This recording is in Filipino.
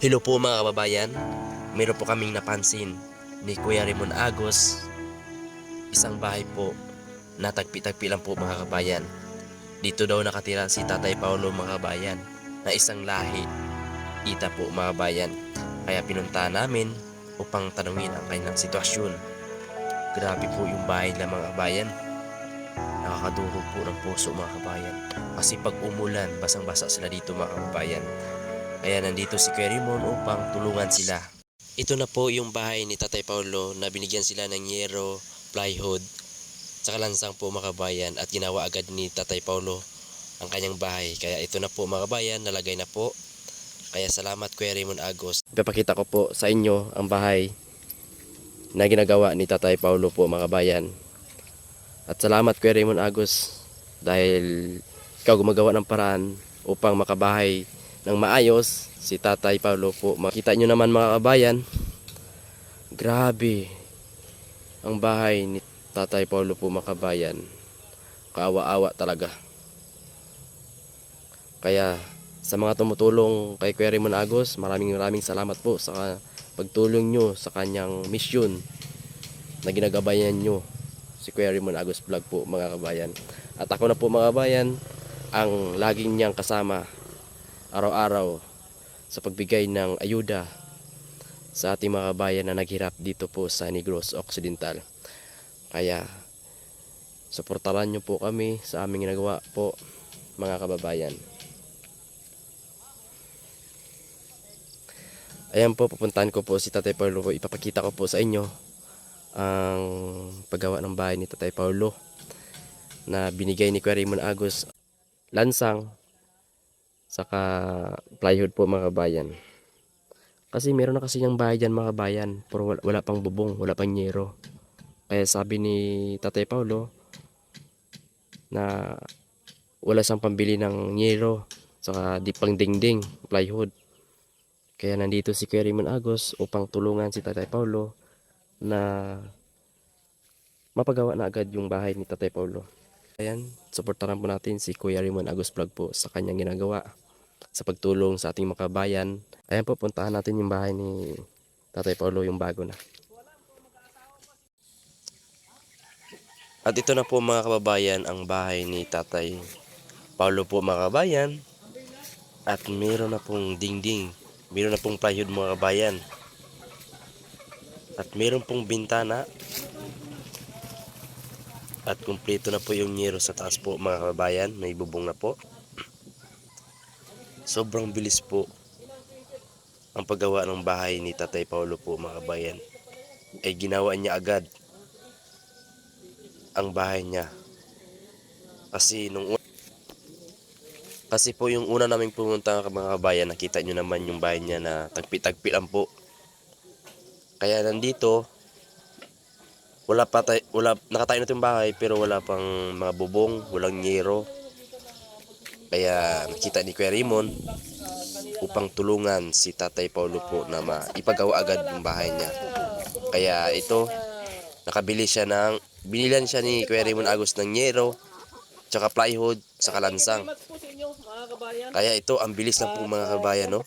Hello po mga kababayan. Meron po kaming napansin ni Kuya Raymond Agos. Isang bahay po na tagpi-tagpi lang po mga kabayan. Dito daw nakatira si Tatay Paulo mga kabayan na isang lahi. Ita po mga kabayan. Kaya pinunta namin upang tanungin ang kanilang sitwasyon. Grabe po yung bahay ng mga kabayan. Nakakadurog po ng puso mga kabayan. Kasi pag umulan, basang-basa sila dito mga kabayan. Kaya nandito si Kuya Raymond upang tulungan sila. Ito na po yung bahay ni Tatay Paulo na binigyan sila ng yero, plywood, sa kalansang po mga kabayan at ginawa agad ni Tatay Paulo ang kanyang bahay. Kaya ito na po mga kabayan, nalagay na po. Kaya salamat Kuya Raymond Agos. Ipapakita ko po sa inyo ang bahay na ginagawa ni Tatay Paulo po mga kabayan. At salamat Kuya Raymond Agos dahil ikaw gumagawa ng paraan upang makabahay ng maayos si Tatay Paulo po. Makita nyo naman mga kabayan, grabe ang bahay ni Tatay Paulo po mga kabayan. Kaawa-awa talaga. Kaya sa mga tumutulong kay Kuya Raymond Agos, maraming maraming salamat po sa pagtulong nyo sa kanyang misyon na ginagabayan nyo si Kuya Raymond Agos Vlog po mga kabayan. At ako na po mga kabayan ang laging niyang kasama araw-araw sa pagbigay ng ayuda sa ating mga kabayan na naghirap dito po sa Negros Occidental. Kaya suportahan niyo po kami sa aming ginagawa po mga kababayan. Ayan po, pupuntahan ko po si Tatay Paulo po. Ipapakita ko po sa inyo ang paggawa ng bahay ni Tatay Paulo na binigay ni Kuya Raymond Agos lansang saka plywood po mga kabayan. Kasi meron na kasi yung bahay dyan mga kabayan pero wala, wala pang bubong, wala pang nyero. Kaya sabi ni Tatay Paulo na wala siyang pambili ng nyero saka di pang dingding, plywood. Kaya nandito si Kuya Raymond Agos upang tulungan si Tatay Paulo na mapagawa na agad yung bahay ni Tatay Paulo. Ayan, supportaran po natin si Kuya Raymond Agos Vlog po sa kanyang ginagawa sa pagtulong sa ating mga kabayan. Ayan po, puntahan natin yung bahay ni Tatay Paulo, yung bago na. At ito na po mga kababayan ang bahay ni Tatay Paulo po mga kababayan. At meron na pong dingding, meron na pong plywood mga kababayan. At meron pong bintana at kumpleto na po yung nyero sa taas po mga kababayan. May bubong na po. Sobrang bilis po ang paggawa ng bahay ni Tatay Paulo po mga kababayan. Ay ginawa niya agad ang bahay niya. Kasi nung kasi po yung una naming pumunta mga kabayan, nakita nyo naman yung bahay niya na tagpi-tagpi lang po. Kaya nandito, wala pa tay, wala nakatayo na 'tong bahay pero wala pang mga bubong, walang nyero. Kaya nakita ni Kuya Raymond upang tulungan si Tatay Paulo po na maipagawa agad yung bahay niya. Kaya ito, nakabili siya ng, binilan siya ni Kuya Raymond Agos ng nyero, tsaka plywood, tsaka lansang. Kaya ito, ang bilis lang po mga kabayan, no?